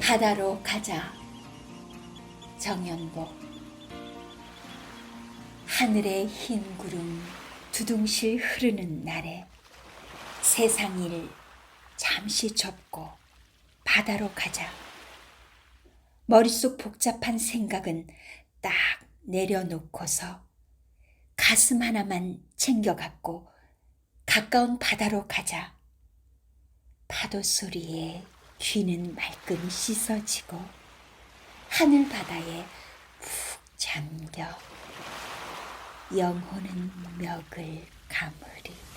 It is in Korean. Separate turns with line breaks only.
바다로 가자. 정연복. 하늘의 흰 구름 두둥실 흐르는 날에 세상 일 잠시 접고 바다로 가자. 머릿속 복잡한 생각은 딱 내려놓고서 가슴 하나만 챙겨갖고 가까운 바다로 가자. 파도 소리에 귀는 말끔히 씻어지고 하늘 바다에 푹 잠겨 영혼은 멱을 감으리.